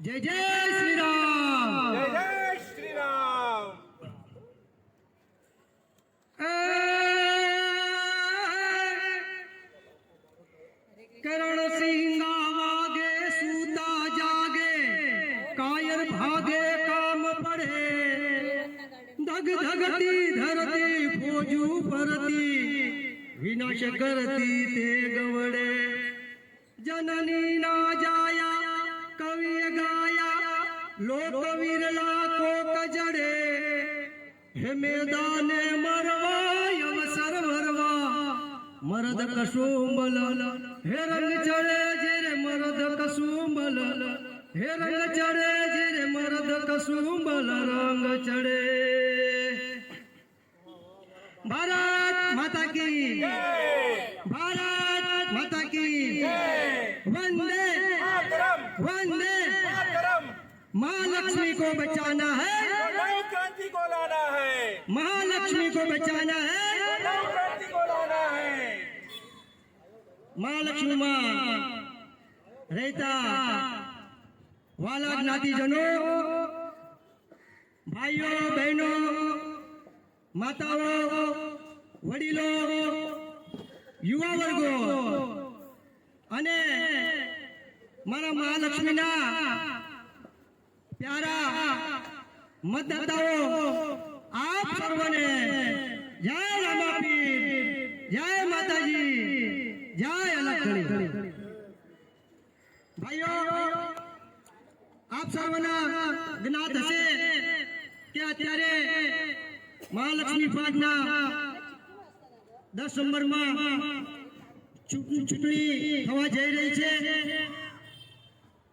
જય જય શ્રી રામ જય જય શ્રી રામ કરણ સિંગા વાગે સૂતા જાગે કાયર ભાગે કામ પડે ધગ ધગતી ધરતી ફોજુ પરતી વિનાશ કરતી તે ગવડે जननी ना जाया कवि गाया लोक विरला को कजड़े हे मैदान मरवा सर भरवा मर्द कसुमल हे रंग चढ़े जिर मर्द कसुमल हे रंग चढ़े जिर मर्द कसुमल रंग चढ़े। भारत माता की। भारत को बचाना है नई क्रांति को लाना है महालक्ष्मी को बचाना है नई क्रांति को लाना है महालक्ष्मी માં રહેતા વાલા જ્ઞાતિજનો ભાઈઓ બહેનો માતાઓ વડીલો યુવા વર્ગો અને મારા મહાલક્ષ્મીના પ્યારા મતદાતાઓ આપ. સર્વને જય રામાપીર, જય માતાજી, જય અલખણી. ભાઈઓ, આપ સર્વના જ્ઞાત હશે કે અત્યારે મહાલક્ષ્મી પાઠના દસ નંબરમાં ચૂંટણી થવા જઈ રહી છે.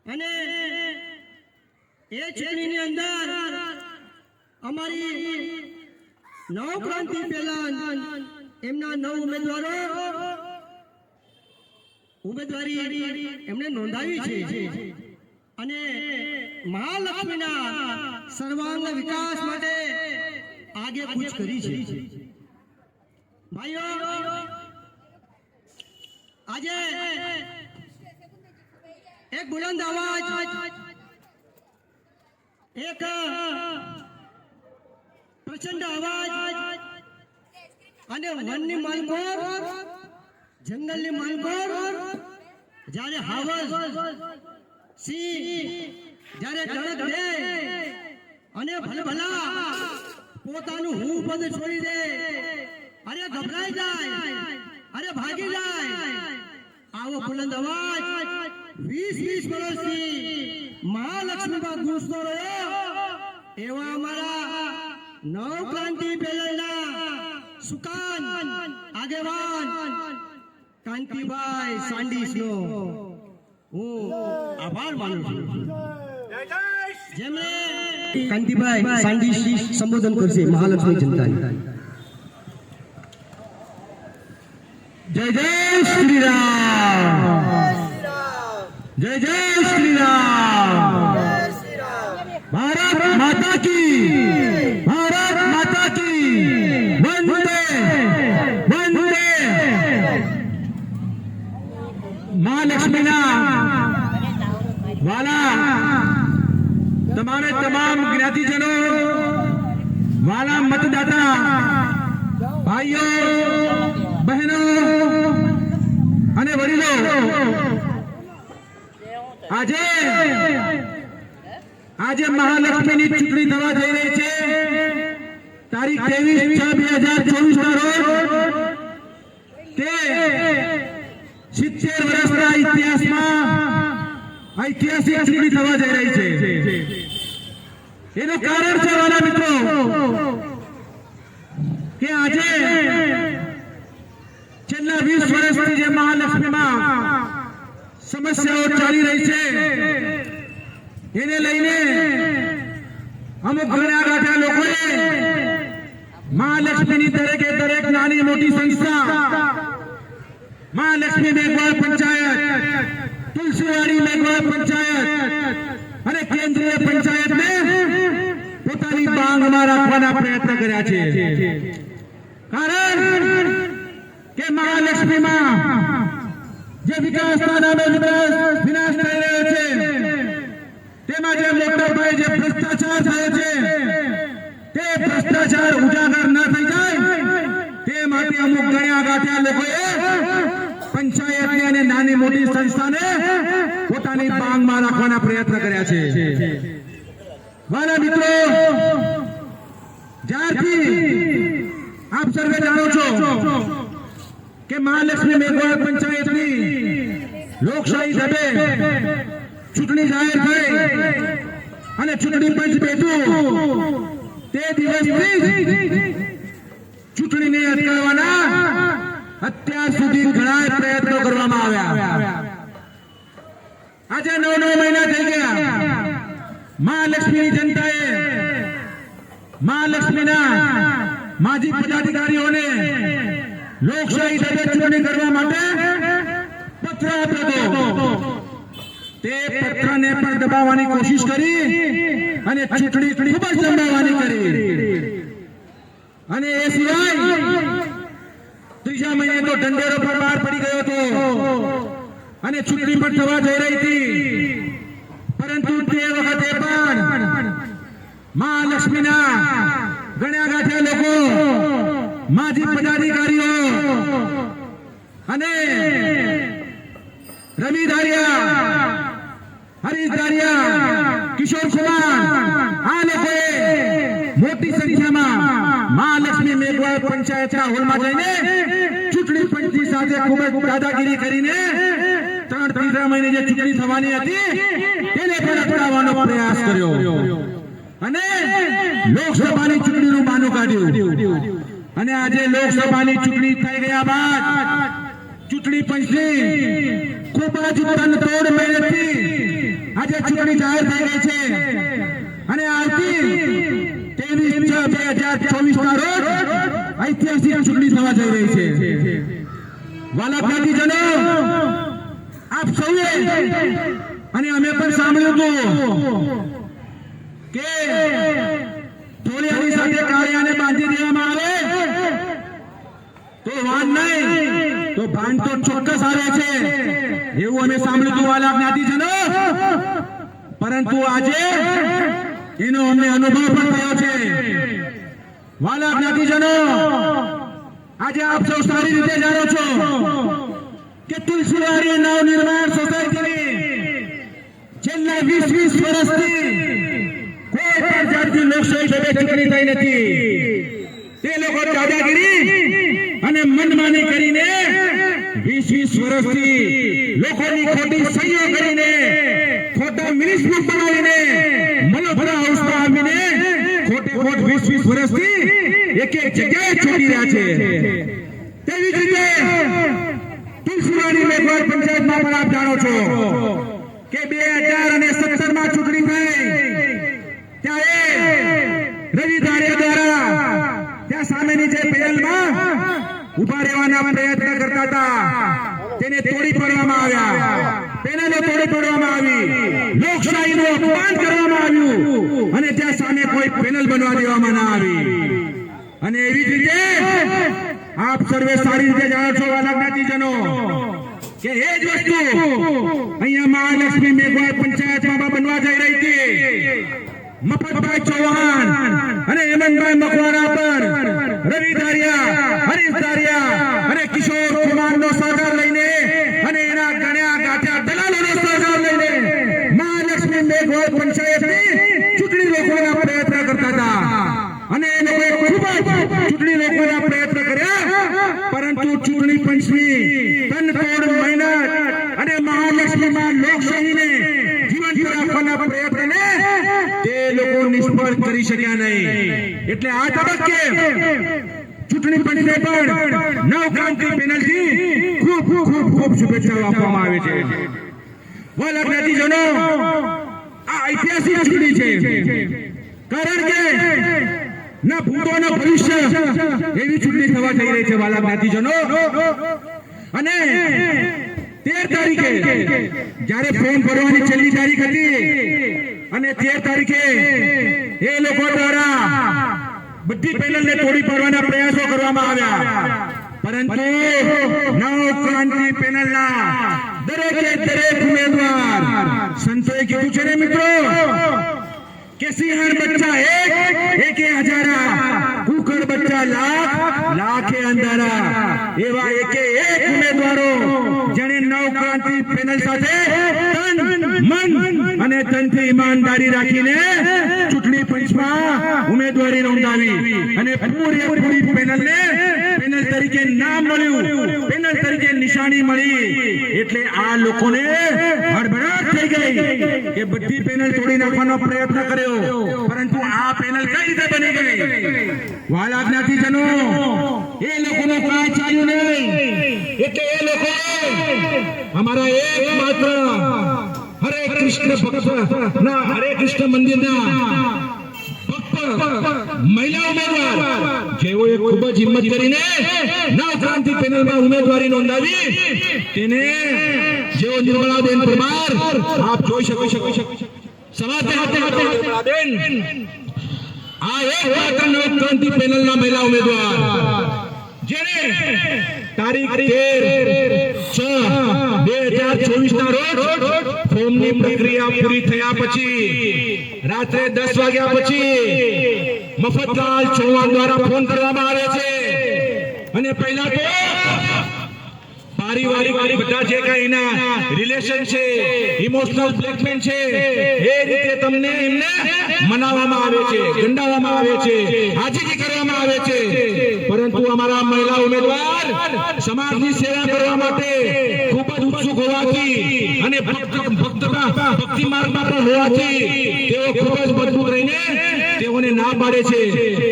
અને એ ચૂંટણીની અંદર અમારી નવ ક્રાંતિ પહેલા એમના નવ ઉમેદવારો ઉમેદવારી એમને નોંધાવી છે. અને મહાલક્ષ્મીના સર્વાંગ વિકાસ માટે આગે કૂચ કરી છે. ભાઈઓ આજે એક બુલંદ અવાજ એક પ્રચંડ અવાજ અને વનની માલકોર, જંગલની માલકોર, જ્યારે હાવસ સિંહ, જ્યારે ધડક દે અને ભલભલા પોતાનું હું પદ છોડી દે, અરે ગભરાઈ જાય, અરે ભાગી જાય, આવો બુલંદ અવાજ વીસ વીસ વર્ષથી મહાલક્ષ્મીમાં ઘૂસતો રહ્યો. એવા અમારા નવ ક્રાંતિ પેલના સુકાન આગેવાન કાંતિભાઈ સાંડીસનો હું આભાર માનું છું. જેમણે કાંતિભાઈ સાંડીસી સંબોધન કરશે મહાલક્ષ્મી જનતાને જય જય શ્રી રામ. જય જય શ્રી રામ ભારત માતા કી ભારત માતા કી વંદે વંદે મહાલક્ષ્મીના વાલા તમારે તમામ જ્ઞાતિજનો વાલા મતદાતા ભાઈઓ બહેનો અને વડીલો આજે આજે મહાલક્ષ્મીની ચૂંટણી થવા જઈ રહી છે તારીખ ત્રેવીસ છ બે હજાર ચોવીસ ના રોજ તે સિત્તેર વર્ષના ઇતિહાસમાં ઐતિહાસિક ચૂંટણી થવા જઈ રહી છે એનું કારણ છે વાલા મિત્રો કે આજે છેલ્લા વીસ વર્ષથી જે મહાલક્ષ્મીમાં સમસ્યાઓ ચાલી રહી છે. એને લઈને અમુક ઘણા ગાંઠા લોકોએ મહાલક્ષ્મીની દરેકે દરેક નાની મોટી સંસ્થા મહાલક્ષ્મી મેઘવાળ પંચાયત, તુલસીવાડી મેઘવાળ પંચાયત અને કેન્દ્રીય પંચાયતને પોતાની બાંગમાં રાખવાના પ્રયત્ન કર્યા છે. કારણ કે મહાલક્ષ્મીમાં જે વિકાસના નામે વિનાશ વિનાશ થઈ રહ્યો છે. તેમાં જે મોટા પાયે જે ભ્રષ્ટાચાર થાય છે, તે ભ્રષ્ટાચાર ઉજાગર ન થઈ જાય. તે માટે અમુક ગણ્યા ગાંઠ્યા લોકોએ પંચાયતની અને નાની મોટી સંસ્થાને પોતાની પાંગમાં રાખવાના પ્રયત્ન કર્યા છે. વાલા મિત્રો, જ્યારથી આપ સર્વે જાણો છો કે મહાલક્ષ્મી મેઘવાળ પંચાયતની લોકશાહી ઢબે ચૂંટણી જાહેર થઈ અને ચૂંટણી પંચ બેઠું તે દિવસથી ચૂંટણીને અટકાવવાના અત્યાર સુધી ઘણા પ્રયત્નો કરવામાં આવ્યા. આજે નવ નવ મહિના થઈ ગયા. મહાલક્ષ્મીની જનતાએ મહાલક્ષ્મીના માજી પદાધિકારીઓને લોકશાહી સાથે ચૂંટણી કરવા માટે પત્ર આપ્યો હતો તે પત્રને પણ દબાવવાની કોશિશ કરી અને ચૂંટણી ખૂબ જ દબાવવાની કરી. અને એ સિવાય ત્રીજા મહિને તો ઢંઢેરો પર બહાર પડી ગયો હતો. અને ચૂંટણી પણ થવા જઈ રહી હતી. પરંતુ તે વખતે પણ મહાલક્ષ્મીના ગણ્યા ગાંઠ્યા લોકો માજી પદાધિકારીઓ અને રવિ ધારિયા, હરીશ ધારિયા, કિશોર કુમાર આ લોકોએ મોટી સંખ્યામાં મહાલક્ષ્મી મેઘવાળ પંચાયતના હોલમાં જઈને ચૂંટણી પંચની સાથે ખૂબ જ દાદાગીરી કરીને ત્રણ ત્રીજા મહિને જે ચૂંટણી થવાની હતી, તેને પણ અટકાવવાનો પ્રયાસ કર્યો. અને લોકસભાની ચૂંટણીનું બાનું કાઢ્યું. અને આજે લોકસભાની ચૂંટણી થઈ ગયા બાદ ચૂંટણી પંચની ખૂબ જ તનતોડ મહેનતથી આજે ચૂંટણી જાહેર થઈ ગઈ છે. અને આવતી ત્રેવીસ છ બે હજાર ચોવીસ ના રોજ ઐતિહાસિક ચૂંટણી થવા જઈ રહી છે. વાલા જ્ઞાતિજનો આપ સૌએ અને અમે પણ સાંભળ્યું હતું કે ઢોલિયાની સાથે કાળિયાને બાંધી દેવામાં આવે. તો વાન નહીં. તો ભાન તો ચોક્કસ આવે છે. એવું અમે સાંભળ્યું વાલા પરંતુ આજે એનો અમને અનુભવ પણ થયો છે. વાલા જ્ઞાતિજનો, આજે આપ સૌ સારી રીતે જાણો છો કે તુલસીવાડી નવનિર્માણ સોસાયટી છેલ્લા વીસ વીસ વર્ષથી કોઈ પણ જાતની લોકશાહી ઢબે ચૂંટણી થઈ નથી. તે લોકો દાદાગીરી અને મનમાની કરીને વીસ વીસ વર્ષથી લોકોની ખોટી સહીઓ કરીને, ખોટા મિનિસ્ટર બનાવીને મલોફરા હાઉસમાં આવીને ખોટે ખોટ વીસ વીસ વર્ષથી એક એક જગ્યાએ છોડી રહ્યા છે. તેવી જ રીતે તુલસીવાડી મેઘવાળ પંચાયતમાં પણ આપ જાણો છો કે બે હજાર અને સત્તરમાં ચૂંટણી થઈ ત્યારે રવિ ધારિયા દ્વારા ત્યાં સામેની જે પેનલમાં ઊભા રહેવાના પ્રયત્ન કરતા હતા. તેને તોડી પાડવામાં આવ્યા. તેને તોડી પાડવામાં આવી. લોકશાહીનું અપમાન કરવામાં આવ્યું. અને ત્યાં સામે કોઈ પેનલ બનવા દેવામાં ના આવી. અને એવી જ રીતે આપ સર્વે સારી રીતે જાણો છો, વાલા જ્ઞાતિજનો, કે એ જ વસ્તુ અહીંયા મહાલક્ષ્મી મેઘવાળ પંચાયતમાં બનવા જઈ રહી હતી. મફતભાઈ ચૌહાણ અને હેમંતભાઈ મકવાણા પર રવિ ધારિયા હરીશ ધારિયા અને કિશોર કુમારનો સહકાર લઈને અને એના ગણ્યા ગાંઠ્યા દલાલોનો સહકાર લઈને મહાલક્ષ્મી મેઘવાળ પંચાયતની ચૂંટણી રોકવાના પ્રયત્ન કરતા હતા અને એ લોકોએ ખૂબ જ ચૂંટણી રોકવાના પ્રયત્ન કર્યા પરંતુ ચૂંટણી પંચની તનતોડ મહેનત અને મહાલક્ષ્મીમાં લોકશાહીને જીવંત રાખવાના પ્રયત્નને તે નિષ્ફળ કરી શક્યા નહીં. એટલે આ તબક્કે ચૂંટણી પંચને પણ નવ ક્રાંતિ પેનલથી ખૂબ ખૂબ ખૂબ શુભેચ્છાઓ આપવામાં આવે છે. વાલા જ્ઞાતિજનો આ કારણ કે એવી ચૂંટણી થવા જઈ રહી છે વાલા જ્ઞાતિજનો અને તેર તારીખે જ્યારે ફોર્મ ભરવાની છેલ્લી તારીખ હતી અને તેર તારીખે એ લોકો દ્વારા બધી પેનલને તોડી પાડવાના પ્રયાસો કરવામાં આવ્યા. પરંતુ નવ ક્રાંતિ પેનલના દરેકે દરેક દરેક ઉમેદવાર સંતોએ કીધું છે ને મિત્રો, કે સિંહણ બચ્ચા એક, એકે હજારા કુકર બચ્ચા લાખ, લાખે અંધારા. એવા એકે એક ઉમેદવારો જેણે નવ ક્રાંતિ પેનલ સાથે તન, મન અને તનથી ઈમાનદારી રાખીને ચૂંટણી પંચમાં ઉમેદવારી નોંધાવી અને પૂરેપૂરી પેનલને પેનલ તરીકે નામ મળ્યું. પેનલ તરીકે નિશાની મળી. એટલે આ લોકોને હડબડાટ થઈ ગઈ કે બધી પેનલ તોડી નાખવાનો પ્રયત્ન કર્યો. પરંતુ આ પેનલ કઈ રીતે બની ગઈ? વાલા જ્ઞાતિજનો એ લોકોનો કાય ચાલ્યું નહીં. એટલે એ લોકો અમારા એકમાત્ર હરે કૃષ્ણ ભક્ત ના, હરે કૃષ્ણ મંદિરના મહિલા ઉમેદવાર, જેઓએ ખૂબ જ હિંમત કરીને નવક્રાંતિ પેનલમાં ઉમેદવારી નોંધાવી, તેને જેઓ નિર્મળાબેન પરમાર, આપ જોઈ શકો શકો સમાજને હાથે હાથે નિર્મળાબેન આ એક માત્ર નવક્રાંતિ પેનલના મહિલા ઉમેદવાર જેને તારીખ તેર છ બે હજાર ચોવીસ ના રોજ ફોર્મની પ્રક્રિયા પૂરી થયા પછી, રાત્રે દસ વાગ્યા પછી મફતલાલ ચૌહાણ દ્વારા ફોન કરવામાં આવે છે. અને પહેલા તો પારિવારિક બધા જે કઈ એના રિલેશન છે ઇમોશનલ બ્લેકમેલ છે, એ રીતે તમને એમને મનાવવામાં આવે છે, ગંડાવવામાં આવે છે હાજીજી કરવામાં આવે છે. પરંતુ અમારા મહિલા ઉમેદવાર સમાજની સેવા કરવા માટે ખૂબ જ ઉત્સુક હોવાથી અને ભક્ત ભક્તતા ભક્તિ માર્ગમાં પણ હોવાથી તેઓ ખૂબ જ પાડે છે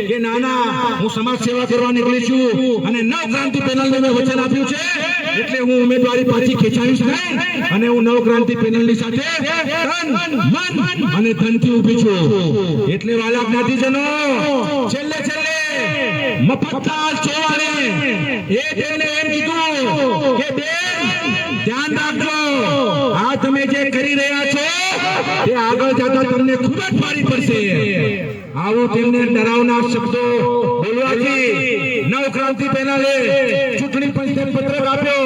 કે ના હું સમાજ સેવા કરવા નીકળી છું અને નવ ક્રાંતિ પેનલને મેં વચન આપ્યું છે, એટલે હું ઉમેદવારી પાછી ખેંચાવીશ નહીં અને હું નવ ક્રાંતિ પેનલની સાથે તન મન અને ધનથી છું. એટલે વાલા જ્ઞાતિજનો, છેલ્લે છેલ્લે, મફતલાલ ચૌહાણે એ તેને એમ કીધું કે બેન, ધ્યાન રાખજો. આ તમે જે કરી રહ્યા તે આગળ જતા તમને ખૂબ જ મારી પડશે. આવો તેમને ડરાવનાર શબ્દો બોલવાથી નવ ક્રાંતિ પેનલે ચૂંટણી પંચે પત્રક આપ્યો.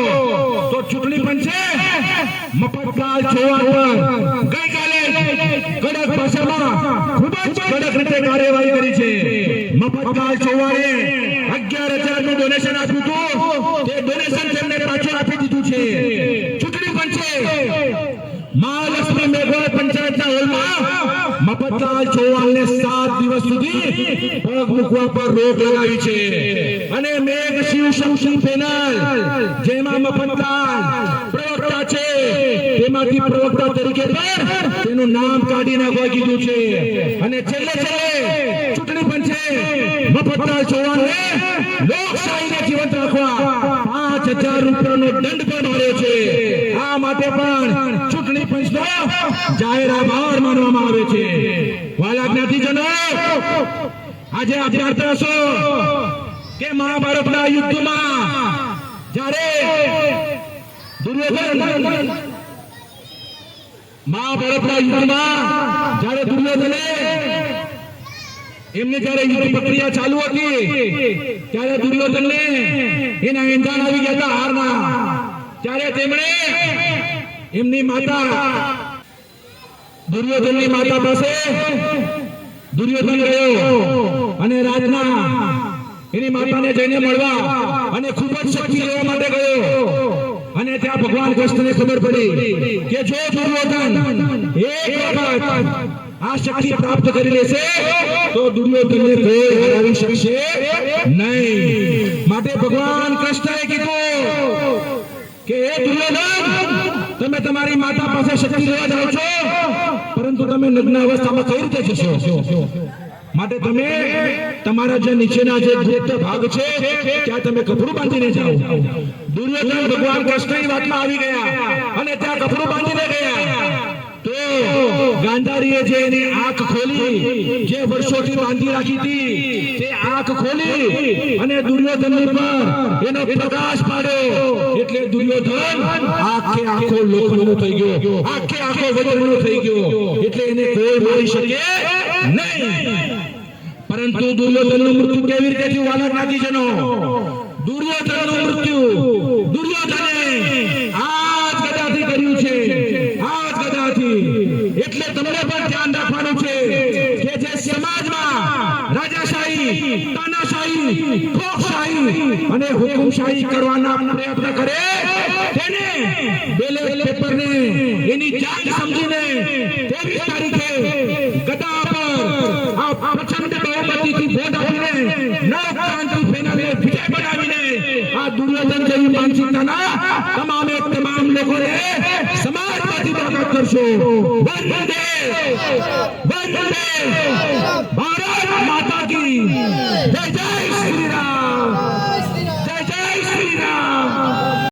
તો ચૂંટણી પંચે મફતલાલ ચૌહાણ પર ગઈકાલે કડક ભાષામાં ખૂબ જ કડક રીતે કાર્યવાહી કરી છે. મફતલાલ ચૌહાણે અગિયાર હજારનું ડોનેશન આપ્યું હતું. તે ડોનેશન તેમને પાછું આપી દીધું છે. ચૂંટણી પંચે પંચાયતના મફતલાલ ચૌહાણને સાત દિવસ સુધી પગ મૂકવા છે. અને મેઘ છે. તેમાંથી પણ તેનું નામ કાઢી નાખવા કીધું છે. અને છેલ્લે છેલ્લે ચૂંટણી પંચે મફતલાલ ચૌહાણને લોકશાહીને જીવંત રાખવા પાંચ હજાર રૂપિયાનો દંડ પણ મળ્યો છે. આ માટે પણ ચૂંટણી પંચનો જાહેર આભાર માનવામાં આવે છે. વાલા જ્ઞાતિજનો, આજે આપ જાણતા હશો કે મહાભારતના યુદ્ધમાં જ્યારે દુર્યોધન મહાભારતના યુદ્ધમાં જ્યારે દુર્યોધને એમને જયારે યુદ્ધ પ્રક્રિયા ચાલુ હતી, ત્યારે દુર્યોધનને એના એંધાણ આવી ગયા હતા હારના. ત્યારે તેમણે એમની માતા દુર્યોધનની માતા પાસે દુર્યોધન ગયો અને રાજના એની માતાને જઈને મળવા અને ખૂબ જ શક્તિ લેવા માટે ગયો. અને ત્યાં ભગવાન કૃષ્ણને ખબર પડી કે જો દુર્યોધન એક વખત આ શક્તિ પ્રાપ્ત કરી લેશે, તો દુર્યોધનને કોઈ હરાવી શકશે. નહીં. માટે ભગવાન કૃષ્ણએ કીધું કે એ દુર્યોધન, તમે તમારી માતા પાસે શક્તિ લેવા જાઓ છો, પરંતુ તમે નગ્ન અવસ્થામાં કઈ રીતે જશો? માટે તમે તમારા જે નીચેના જે ગુપ્ત ભાગ છે, ત્યાં તમે કપડું બાંધીને જાઓ. દુર્યોધન ભગવાન કૃષ્ણની વાતમાં આવી ગયા અને ત્યાં કપડું બાંધીને ગયા. ગાંધારીએ જે એની આંખ ખોલી, જે વર્ષોથી બાંધી રાખી હતી, તે આંખ ખોલી અને દુર્યોધનની પર એનો પ્રકાશ પાડ્યો. એટલે દુર્યોધન આખે આખો લોખંડનો થઈ ગયો. આખે આખો વજ્રનો થઈ ગયો. એટલે એને કોઈ મારી શકે નહીં. પરંતુ દુર્યોધનનું મૃત્યુ કેવી રીતે થયું, વાલા જ્ઞાતિજનો દુર્યોધનનું મૃત્યુ દુર્યોધને આ જ ગદાથી કર્યું છે આ જ ગદાથી તાનાશાહી ખોફશાહી અને હુકુમશાહી કરવાના પ્રયત્ન કરે, તેને બેલેટ પેપરને એની જાન સમજીને ત્રેવીસ તારીખે ગદા પર આ પ્રચંડ બહુમતીથી વોટ આપીને નવ ક્રાંતિ ફેનલને વિજય બનાવીને આ દુર્યોધન જેવી માનસિકતાના તમામે તમામ લોકોને સમાજમાંથી બાકાત કરશો. વંદે વંદે, ભારત માતા કી, જય જય શ્રી રામ. જય જય શ્રી રામ